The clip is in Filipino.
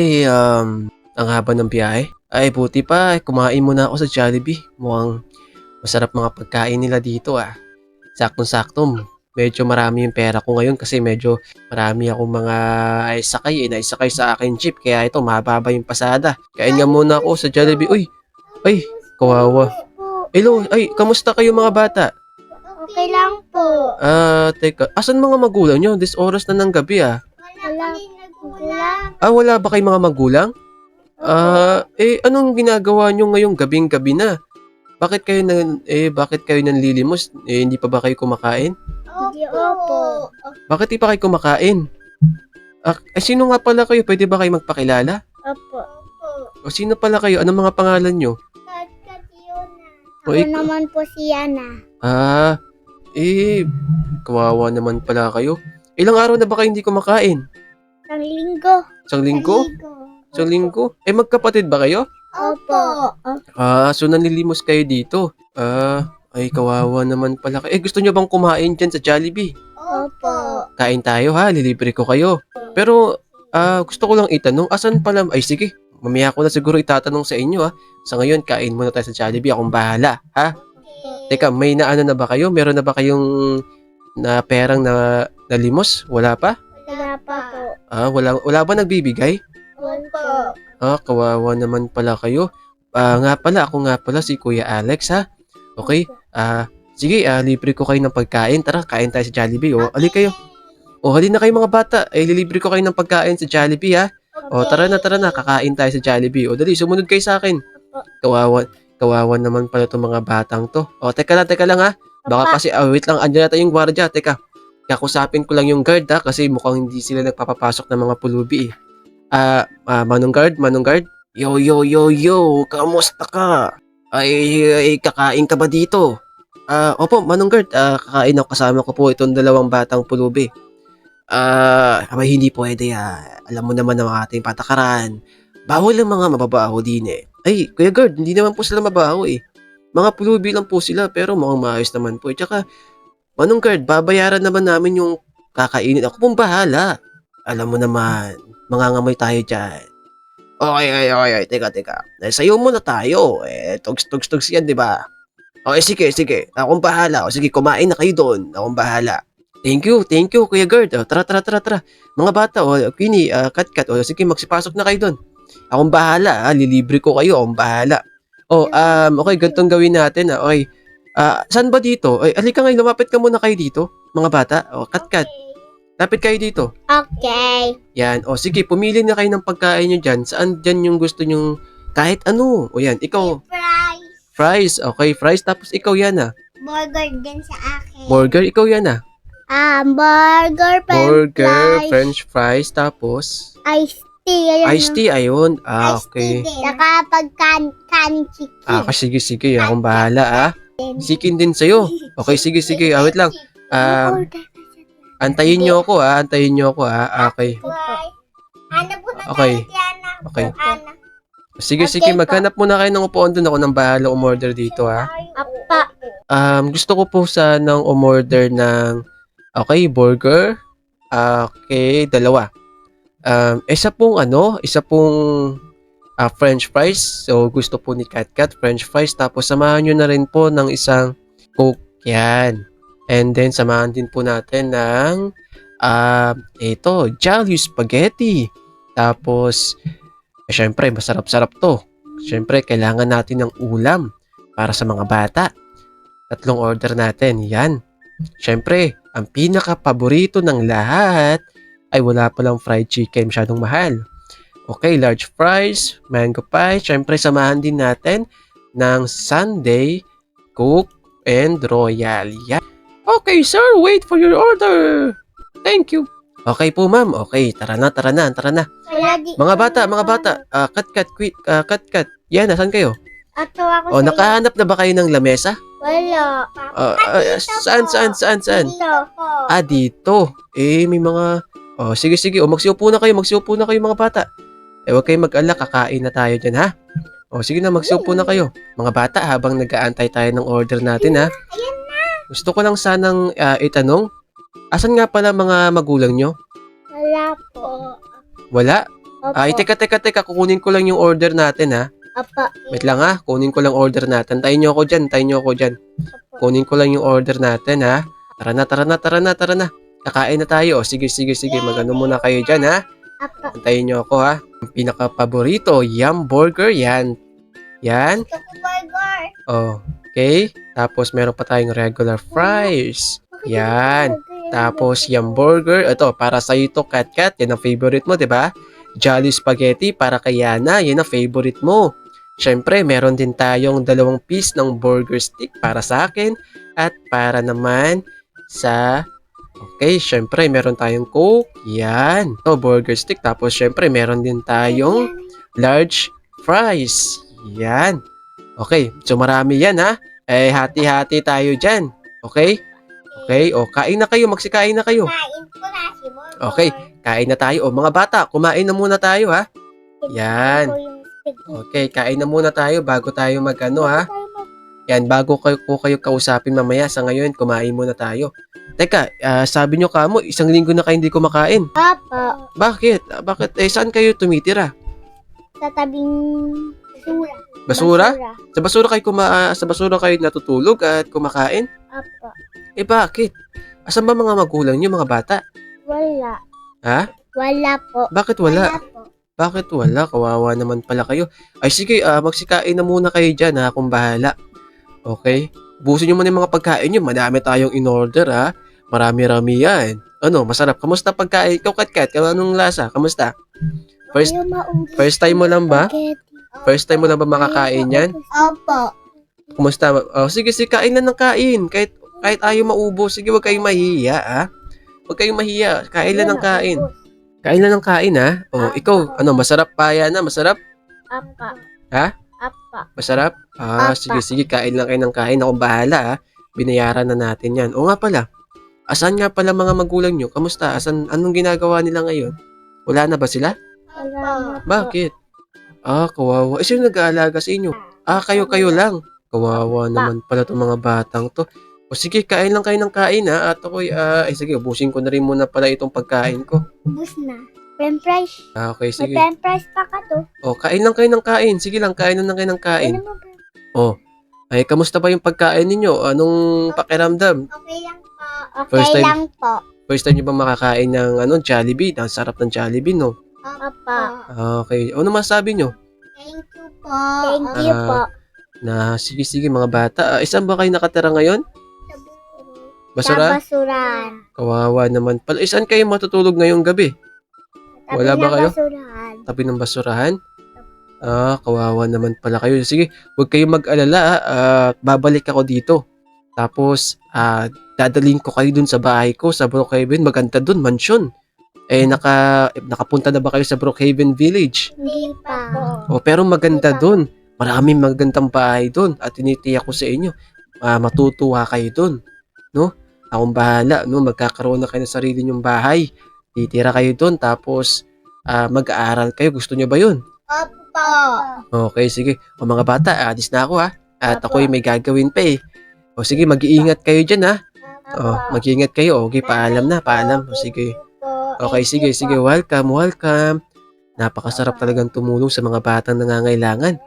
Ay, um, ang haba ng biyahe. Ay, buti pa, kumain muna ako sa Jollibee. Mukhang masarap mga pagkain nila dito ah. Saktong-sakto, medyo marami yung pera ko ngayon kasi medyo marami akong mga ay sakay eh, naisakay sa akin jeep. Kaya ito, mababa yung pasada. Kain nga muna ako sa Jollibee. Uy, ay, kawawa. Hello, ay, kamusta kayo mga bata? Okay lang po. Ah, teka, asan mga magulang nyo? This oras na ng gabi ah. Wala nagulang. Ah, wala ba kayong mga magulang? Ah, eh anong ginagawa nyo ngayong gabing-gabi na? Bakit kayo nan eh bakit kayo nanlilimos? Eh hindi pa ba kayo kumakain? Hindi opo. Bakit di pa kayo kumakain? Ah, eh, sino nga pala kayo? Pwede ba kayo magpakilala? Opo. O sino pala kayo? Anong mga pangalan nyo? O, Ako ik- naman po si Yana. Ah, eh kawawa naman pala kayo. Ilang araw na ba kayo hindi kumakain? Isang linggo. Isang linggo? Isang linggo? Eh magkapatid ba kayo? Opo. Ah, so nanlilimos kayo dito. Ah, ay kawawa naman pala kayo. Eh gusto nyo bang kumain dyan sa Jollibee? Opo. Kain tayo ha, lilibre ko kayo. Pero, ah, gusto ko lang itanong, asan pala, ay sige, mamaya ko na siguro itatanong sa inyo ha. Sa ngayon, kain muna tayo sa Jollibee, akong bahala, ha? Teka, may naano na ba kayo? Meron na ba kayong na perang na nalimos? Wala pa? Wala pa po. Ah, wala, wala ba nagbibigay? Opo. Ah, kawawa naman pala kayo. Ah, nga pala, ako nga pala si Kuya Alex ha. Okay? Ah, sige, ah, libre ko kayo ng pagkain. Tara, kain tayo sa Jollibee. O, ali kayo. O, halin na kayo mga bata. Ay, lilibre ko kayo ng pagkain sa Jollibee ha. O, tara na, tara na. Kakain tayo sa Jollibee. O, dali, sumunod kayo sa akin. Kawawa, kawawa naman pala itong mga batang to. O, teka lang, teka lang ha. Baka kasi, ah, wait lang, andyan natin yung gwardiya. Teka, kakusapin ko lang yung guard ha, kasi mukhang hindi sila nagpapapasok ng mga pulubi eh. Ah, ah, Manong Guard, Manong Guard. Yo, yo, yo, yo, kamusta ka? Ay, ay kakain ka ba dito? Ah, opo, Manong Guard, ah, kakain ako kasama ko po itong dalawang batang pulubi. Ah, abay, hindi pwede ah. Alam mo naman ang ating patakaran. Bawal ang mga mababaho din eh. Ay, Kuya Guard, hindi naman po sila mabaho eh. Mga pulubi lang po sila pero mukhang maayos naman po. Tsaka, Manong Guard, babayaran naman namin yung kakainin. Ako pong bahala. Alam mo naman, mangangamoy tayo dyan. Okay, okay, okay, okay. Teka, teka. Eh, sayo muna tayo. Eh, tugs-tugs-tugs yan, di ba? Okay, sige, sige. Akong bahala. O sige, kumain na kayo doon. Akong bahala. Thank you, thank you, Kuya Gerd. O, tara, tara, tara, tara. Mga bata, o, Queenie, uh, Kat, Kat. O, sige, magsipasok na kayo doon. Akong bahala, ha. Lilibre ko kayo. Akong bahala. O, um, okay, ganitong gawin natin, ha. Okay. Ah, saan ba dito? Ay, alika ngayon, lumapit ka muna kayo dito, mga bata. O, Kat, Kat. Lapit kayo dito. Okay. Yan. O sige, pumili na kayo ng pagkain nyo dyan. Saan dyan yung gusto nyong kahit ano. O yan, ikaw, Fries. fries. Okay, fries. Tapos ikaw yan ah. Burger din sa akin. Burger, ikaw yan ah. Burger, french Burger, fries, french fries. Tapos, iced tea. Ayun, iced tea. Ayun. Ah, Iced okay. tea din. Saka pagkan can chicken. Ah, sige, sige. Akong bahala ah. Sikin din sa'yo. Okay, sige, sige. Ah, wait lang. Ah, siya. antayin nyo ako ah. Antayin nyo ako ah. Okay. Na Okay. Okay. Sige, Okay sige. po. Maghanap muna kayo ng upuan doon. Ako nang bahala umorder dito ah. Apa. Um, gusto ko po sanang umorder ng, okay, burger. Okay, dalawa. Um, isa pong ano, isa pong ah, french fries. So, gusto po ni Kat Kat, french fries. Tapos, samahan nyo na rin po ng isang coke. Yan. And then, samahan din po natin ng, ah, ito, Jolly Spaghetti. Tapos, eh, syempre, masarap-sarap to. Syempre, kailangan natin ng ulam para sa mga bata. Tatlong order natin. Yan. Siyempre, ang pinaka-paborito ng lahat ay wala palang fried chicken masyadong mahal. Okay, large fries, mango pie. Siyempre, samahan din natin ng Sunday, Coke, and Royal. Yan. Okay, sir. Wait for your order. Thank you. Okay po, ma'am. Okay, tara na, tara na, tara na. Mga bata, mga bata. Ah, cut, cut, quick. Ah, cut, cut. Yan, nasan kayo? Ato ako O, nakahanap na ba kayo ng lamesa? Wala. Ah, ah, saan, saan, saan, saan? Dito. Ah, dito. Eh, may mga... Oh, sige, sige. O, magsiupo na kayo. Magsiupo na kayo, mga bata. Eh, kayong mag-alala. Kakain na tayo dyan, ha? O, sige na. Magsiupo na kayo. Mga bata, habang nag-aantay tayo ng order natin, ha? Gusto ko lang sanang ah, itanong. Asan nga pala mga magulang nyo? Wala po. Wala? Opo. Ay, teka, teka, teka. Kukunin ko lang yung order natin, ha? Opo. Wait lang, ha? Kunin ko lang order natin. Tayin nyo ako dyan, tayin nyo ako dyan. Kunin ko lang yung order natin, ha? Tara na, tara na, tara na, tara na. Kakain na tayo. O, sige, sige, sige. Magano muna kayo dyan, ha? Opo. Antayin nyo ako, ha? Ang pinaka-paborito, Yum Burger, yan. Yan. Gusto ko burger. Oh, okay. Tapos, meron pa tayong regular fries. Yan. Tapos, Yum Burger. Ito, para sa ito, Kat Kat. Yan ang favorite mo, di ba? Jolly Spaghetti para kay Yana. Yan ang favorite mo. Siyempre, meron din tayong dalawang piece ng burger stick para sa akin at para naman sa Okay, syempre meron tayong Coke. Yan. Ito, burger stick. Tapos syempre meron din tayong large fries. Yan. Okay, so marami yan ha. Eh, hati-hati tayo dyan. Okay? Okay, o kain na kayo, magsikain na kayo. Kain ko na si burger. Okay. Kain na tayo. O mga bata, kumain na muna tayo ha. Yan. Okay, kain na muna tayo bago tayo magano ha. Yan, bago kayo, ko kayo kausapin mamaya sa ngayon, kumain muna tayo. Teka, ah, sabi nyo kamo, isang linggo na kayo hindi kumakain. Opo. Bakit? Ah, bakit? Eh, saan kayo tumitira? Sa tabing basura. Basura? Sa basura kayo kuma ah, sa basura kayo natutulog at kumakain? Opo. Eh bakit? Asan ba mga magulang niyo, mga bata? Wala. Ha? Wala po. Bakit wala? po. Bakit wala? Kawawa naman pala kayo. Ay sige, ah, magsikain na muna kayo dyan ha, kung bahala. Okay? Busin nyo muna yung mga pagkain nyo. Madami tayong in-order ha. Marami-rami yan. Ano, masarap. Kamusta pagkain? Ikaw, Kat-Kat, anong lasa? Kamusta? First- first time mo lang ba? First time mo lang ba makakain yan? Opo. Kumusta? Oh, sige, sige, kain na ng kain. Kahit, kahit ayaw maubos, sige, wag kayong mahihiya, ha? Huwag kayong mahiya. Kain lang ng kain. Kain lang ng kain, ha? Oh, ikaw, ano, masarap pa yan, ha? Masarap? Apa. Ha? Apa. Masarap? Ah, Apa. sige, sige, kain lang kayo ng kain. Akong bahala, ha? Binayaran na natin yan. O nga pala, asan nga pala mga magulang nyo? Kamusta? Asan, anong ginagawa nila ngayon? Wala na ba sila? Wala na. Bakit? Ah, kawawa. Eh, sino nag-aalaga sa inyo? Ah, kayo-kayo lang. Kawawa naman pala itong mga batang to. O sige, kain lang kayo ng kain ha. At ako'y, ah, eh sige, ubusin ko na rin muna pala itong pagkain ko. Ubus na. French fries. Ah, okay, May sige. french fries pa ka to. O, kain lang kayo ng kain. Sige lang, kain lang kayo ng kain. Ano mo ba? Ay, kamusta ba yung pagkain ninyo? Anong pakiramdam? Okay lang. Okay First time- lang po. First time nyo ba makakain ng ano, Jollibee? Ang sarap ng Jollibee, no? Apa. Ah, okay. Ano masabi nyo? Thank you po. Thank you Ah, po. Na, sige, sige, mga bata. Ah, isan ba kayo nakatira ngayon? Sa Basura? basuran. Kawawa naman pala. Isan kayo matutulog ngayong gabi? Tabi Wala ba ng kayo? Basurahan. Tabi ng basurahan? Ah, kawawa naman pala kayo. Sige, huwag kayong mag-alala. ah. Ah, babalik ako dito. Tapos, ah, dadalhin ko kayo dun sa bahay ko, sa Brookhaven. Maganda dun, mansion. Eh, naka, nakapunta na ba kayo sa Brookhaven Village? Hindi pa. Oh, pero maganda dun. Maraming magandang bahay dun. At tinitiyak ko sa inyo, ah, matutuwa kayo dun. No? Akong bahala, no? Magkakaroon na kayo ng sarili nyong bahay. Titira kayo dun, tapos ah, mag-aaral kayo. Gusto nyo ba yun? Opo. Okay, sige. O mga bata, alis na ako ha. At Apo. ako'y may gagawin pa eh. O sige, mag-iingat kayo dyan ha. O, mag-iingat kayo. Okay, paalam na, paalam. O sige. Okay, sige, sige. Welcome, welcome. Napakasarap talagang tumulong sa mga batang nangangailangan.